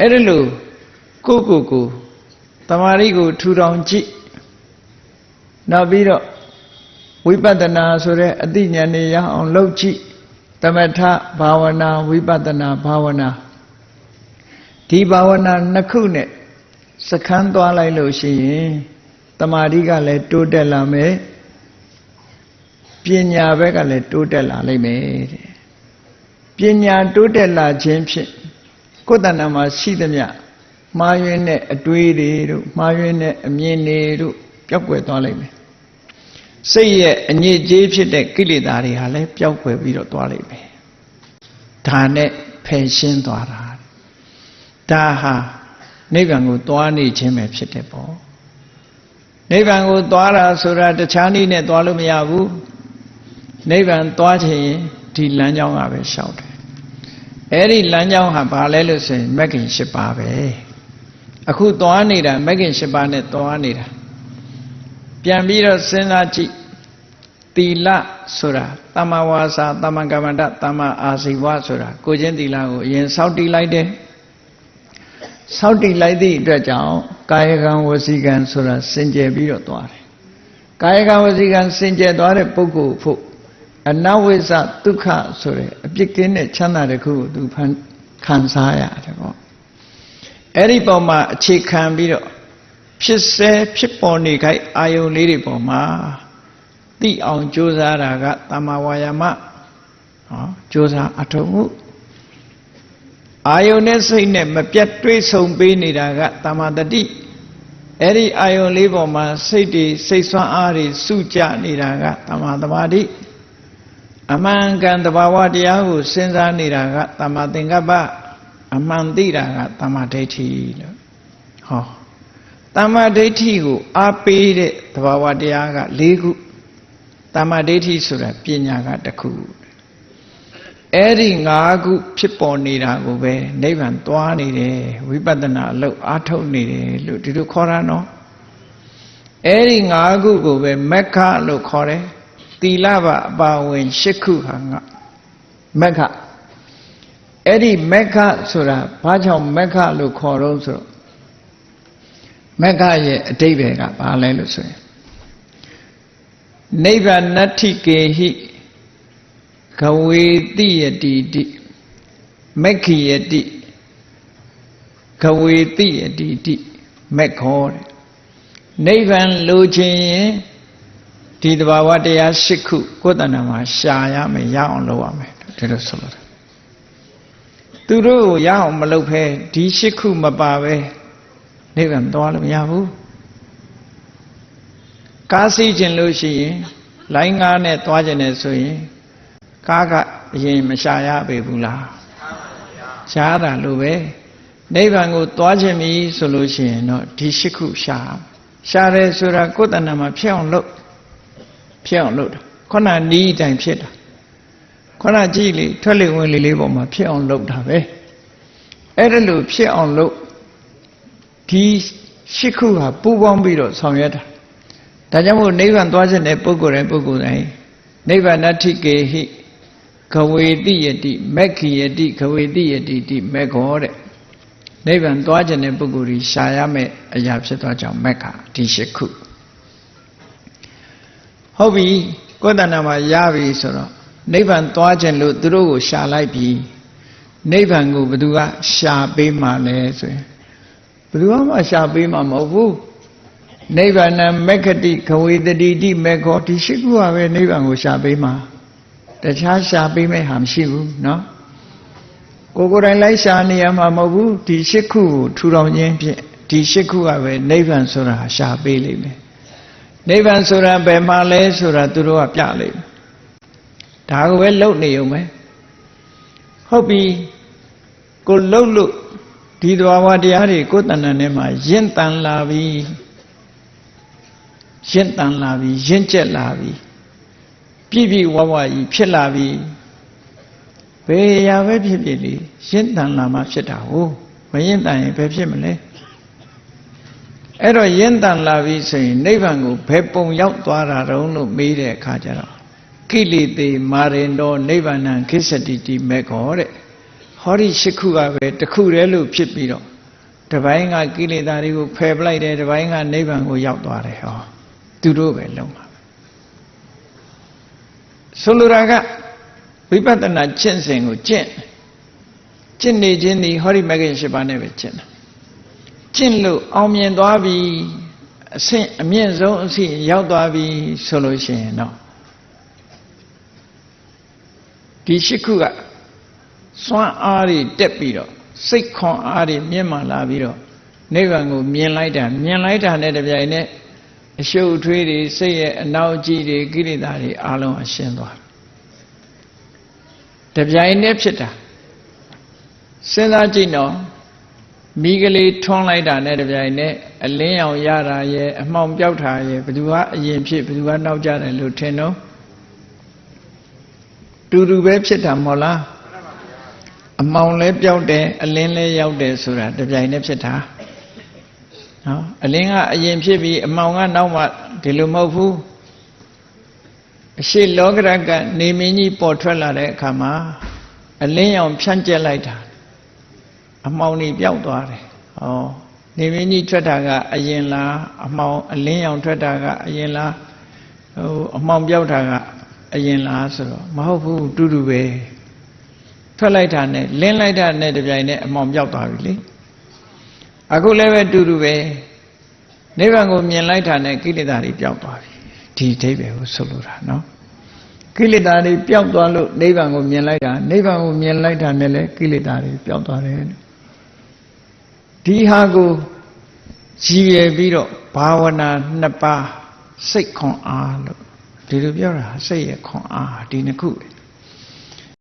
အဲ့ဒါလို့ကိုကိုကိုတမာရီကိုထူထောင်ကြည့်နောက်ပြီးတော့ဝိပဿနာဆိုတဲ့အသိဉာဏ်တွေရအောင်လုပ်ကြည့်သမထဘာဝနာဝိပဿနာဘာဝနာဒီဘာဝနာနှစ်ခုနဲ့စခန်းသွားလိုက်လို့ရှိရင်တမာရီကလည်းတိုးတက်လာမယ်ပညာဘက်ကလည်းတိုးတက်လာလိမ့်မယ်တဲ့ပညာတိုးတက်လာခြင်းဖြင့် ကိုယ်တဏ္ဍာမှာရှိသမျှမှားယွင်းတဲ့အတွေးတွေတို့မှားယွင်းတဲ့အမြင်တွေတို့ပျောက်ကွယ်သွားလိမ့်မယ်စိတ်ရဲ့အညစ်အကြေးဖြစ်တဲ့ကိလေသာတွေဟာလည်းပျောက်ကွယ်ပြီးတော့သွားလိမ့်မယ်ဒါနဲ့ဖယ်ရှင်းသွားတာဒါဟာနိဗ္ဗာန်ကိုသွားနေခြင်းပဲဖြစ်တယ်ပေါ့နိဗ္ဗာန်ကိုသွားတာဆိုတာတခြားနည်းနဲ့သွားလို့မရဘူးနိဗ္ဗာန်သွားခြင်းဒီလမ်းကြောင်းကပဲလျှောက်တယ် အဲ့ဒီလမ်းကြောင်းဟာဘာလဲလို့ဆိုရင်မဂ်ခင်၈ပါးပဲအခုသွားနေတာမဂ်ခင်၈ပါးနဲ့သွားနေတာပြန်ပြီးတော့စဉ်းစားကြည့်သီလဆိုတာတမ္မာဝါစာတမ္မာကမ္မန္တတမ္မာအာဇီဝဆိုတာကိုချင်းသီလကိုအရင်စောင့်တည်လိုက်တယ်စောင့်တည်လိုက်သည့်အတွက်ကြောင့်ကာယကံဝစီကံဆိုတာစင်ကြယ်ပြီးတော့သွားတယ်ကာယကံဝစီကံစင်ကြယ်သွားတဲ့ပုဂ္ဂိုလ်ဖို့ အနဝိဇ္ဇဒုက္ခဆိုတဲ့အပြစ်ကင်းတဲ့ချမ်းသာတစ်ခုကိုသူခံစားရတယ်ပေါ့အဲ့ဒီပုံမှာအခြေခံပြီးတော့ဖြစ်စေဖြစ်ပေါ်နေခိုက်အာယုန်လေးတွေပေါ်မှာသိအောင်ကြိုးစားတာကတမ္မာဝါယာမဟောကြိုးစားအထုံမှုအာယုန်နဲ့စိတ်နဲ့မပြတ်တွေးဆုံပေးနေတာကတမ္မာတတိအဲ့ဒီအာယုန်လေးပေါ်မှာစိတ်တွေစိတ်ဆွမ်းအားတွေစုကြနေတာကတမ္မာသမာဓိ အမှန်ကန်တဘာဝတရားကိုစဉ်းစားနေတာကတမ္မာသင်္ကပ္ပအမှန်သိတာကတမ္မာဒိဋ္ဌိလို့ဟောတမ္မာဒိဋ္ဌိကိုအားပေးတဲ့တဘာဝတရားက၄ခုတမ္မာဒိဋ္ဌိဆိုတာပညာကတစ်ခုအဲ့ဒီ၅ခုဖြစ်ပေါ်နေတာကိုပဲနိဗ္ဗာန်သွားနေတယ်ဝိပဿနာအလုပ်အားထုတ်နေတယ်လို့ဒီလိုခေါ်တာနော်အဲ့ဒီ၅ခုကိုပဲမက္ခလို့ခေါ်တယ် သီလပအပါဝင်၈ခုဟာငါမက္ခအဲ့ဒီမက္ခဆိုတာဘာကြောင့်မက္ခလို့ခေါ်တော့ဆိုတော့မက္ခရဲ့အတိပ္ပယ်ကဘာလဲလို့ဆိုရင်နိဗ္ဗာန်တ္ထိကေဟိခဝေတိယတိတိမက္ခိယတိခဝေတိယတိတိမက္ခောတဲ့နိဗ္ဗာန်လိုချင်ရင် ဒီတဘာဝတရား၈ခုကိုယ်တဏ္ဍာမှာရှာရမယ်ရအောင်လုပ်ရမယ်ဒီလိုဆိုလို့သူတို့ကိုရအောင်မလုပ်ဖဲဒီ၈ခုမပါပဲနိဗ္ဗာန်သွားလို့မရဘူးကားစီးခြင်းလို့ရှိရင်လိုင်းကားနဲ့သွားခြင်းနဲ့ဆိုရင်ကားကအရင်မရှာရပေဘူးလားရှားတာလို့ပဲနိဗ္ဗာန်ကိုသွားခြင်းပြီဆိုလို့ရှိရင်တော့ဒီ၈ခုရှာရှာတယ်ဆိုတာကိုယ်တဏ္ဍာမှာဖြစ်အောင်လုပ် ဖြစ်အောင်လုပ်တာခုနနီးတိုင်ဖြစ်တာခုနကြည့်လေထွက်လေဝင်လေလေးပေါ်မှာဖြစ်အောင်လုပ်တာပဲအဲ့ဒါလို့ဖြစ်အောင်လုပ်ဒီရှစ်ခုဟာပူပေါင်းပြီးတော့ဆောင်ရွက်တာဒါကြောင့်မို့နိဗ္ဗာန်သွားခြင်းတဲ့ပုဂ္ဂိုလ်တိုင်းပုဂ္ဂိုလ်တိုင်းနိဗ္ဗာန်ထိကေဟိခဝေတိယတိမက္ခိယတိခဝေတိယတိတိမေခောတဲ့နိဗ္ဗာန်သွားခြင်းတဲ့ပုဂ္ဂိုလ်ကြီးရှာရမယ့်အရာဖြစ်သွားကြောင်းမက္ခဒီရှစ်ခု ဟုတ်ပြီကိုယ်တဏ္ဍာမှာရပြီဆိုတော့နိဗ္ဗာန်သွားခြင်းလို့သူတို့ကိုရှာလိုက်ပြီနိဗ္ဗာန်ကိုဘယ်သူကရှာပေးမှလဲဆိုရင်ဘယ်သူမှရှာပေးမှမဟုတ်ဘူးနိဗ္ဗာန်မက္ခတိခဝေတတိတိမေခောဒီရှိခုကပဲနိဗ္ဗာန်ကိုရှာပေးမှတခြားရှာပေးမဲ့ဟာမရှိဘူးเนาะကိုကိုယ်တိုင်လိုက်ရှာနေရမှာမဟုတ်ဘူးဒီရှိခုကိုထူထောင်ခြင်းဖြင့်ဒီရှိခုကပဲနိဗ္ဗာန်ဆိုတာရှာပေးလိမ့်မယ် နိဗ္ဗာန်ဆိုတာဘယ်မှာလဲဆိုတာသူတို့ကပြလိမ့်မယ်ဒါကိုပဲလုံနေုံပဲဟုတ်ပြီကိုလှုပ်လို့ဒီသဘာဝတရားတွေကိုယ်တဏ္ဍာနဲ့မှာရင့်တန်လာပြီရင့်တန်လာပြီရင့်ကျက်လာပြီပြည့်ပြည့်ဝဝကြီးဖြစ်လာပြီဘယ်ရာပဲဖြစ်ဖြစ်လေရင့်တန်လာမှဖြစ်တာဟုတ်မရင့်တန်ရင်ဘယ်ဖြစ်မလဲ အဲ့တော့ရင့်တန်လာပြီဆိုရင်နိဗ္ဗာန်ကိုဘယ်ပုံရောက်သွားတာတုံးလို့မေးတဲ့အခါကျတော့ကိလေသေမာရင်တော်နိဗ္ဗာန်ခိစ္စတိတိမေခောတဲ့ဟောဒီရှစ်ခုကပဲတစ်ခုတည်းလို့ဖြစ်ပြီးတော့တပိုင်းကကိလေသာတွေကိုဖယ်ပလိုက်တယ်တပိုင်းကနိဗ္ဗာန်ကိုရောက်သွားတယ်ဟောသူတို့ပဲလုံးပါဆိုလိုတာကဝိပဿနာကျင့်စဉ်ကိုကျင့်ကျင့်နေခြင်းဒီဟောဒီမဂ္ဂင်၈ပါးနဲ့ပဲကျင့်တာ ကျင့်လို့အောင်မြင်သွားပြီအဆင့်အမြင့်ဆုံးအဆင့်ရောက်သွားပြီဆိုလို့ရှိရင်တော့ဒီရှိခုကစွမ်းအားတွေတက်ပြီးတော့စိတ်ခွန်အားတွေမြင့်မာလာပြီးတော့နိဗ္ဗာန်ကိုမြင်လိုက်တာမြင်လိုက်တာနဲ့တပြိုင်နက်အရှုပ်အထွေးတွေစိတ်ရဲ့အနောက်အကြည့်တွေကိလေသာတွေအလုံးအရှင်းသွားတယ်တပြိုင်နက်ဖြစ်တာစဉ်းစားကြည့်တော့ မိကလေးထွန်းလိုက်တာနဲ့တပြိုင်နက်အလင်းရောင်ရတာရဲ့အမှောင်ပြောက်တာရဲ့ဘယ်သူကအရင်ဖြစ်ဘယ်သူကနောက်ကျတယ်လို့ထင်တော့တူတူပဲဖြစ်တာမဟုတ်လားအမှောင်လဲပြောက်တယ်အလင်းလဲရောက်တယ်ဆိုတာတပြိုင်နက်ဖြစ်တာနော်အလင်းကအရင်ဖြစ်ပြီးအမှောင်ကနောက်မှဒီလိုမဟုတ်ဘူးအရှိလောကရကနေမင်းကြီးပေါ်ထွက်လာတဲ့အခါမှာအလင်းရောင်ဖြန့်ကျက်လိုက်တာ အမှောင်နေပြောက်သွားတယ်ဟောနေမင်းကြီးထွက်တာကအရင်လားအမှောင်အလင်းရောင်ထွက်တာကအရင်လားဟိုအမှောင်ပြောက်တာကအရင်လားဆိုတော့မဟုတ်ဘူးတူတူပဲထွက်လိုက်တာနဲ့လင်းလိုက်တာနဲ့တပြိုင်နက်အမှောင်ပြောက်သွားပြီလေအခုလည်းပဲတူတူပဲနိဗ္ဗာန်ကိုမြင်လိုက်တာနဲ့ကိလေသာတွေပျောက်သွားပြီဒီအဓိပ္ပာယ်ကိုဆိုလိုတာနော်ကိလေသာတွေပျောက်သွားလို့နိဗ္ဗာန်ကိုမြင်လိုက်တာနိဗ္ဗာန်ကိုမြင်လိုက်တာနဲ့လည်းကိလေသာတွေပျောက်သွားတယ် ဒီဟာကိုရည်ရယ်ပြီးတော့ဘာဝနာနှစ်ပါးစိတ်ခွန်အားလို့ဒီလိုပြောတာစိတ်ရဲ့ခွန်အားဒီနှစ်ခုပဲ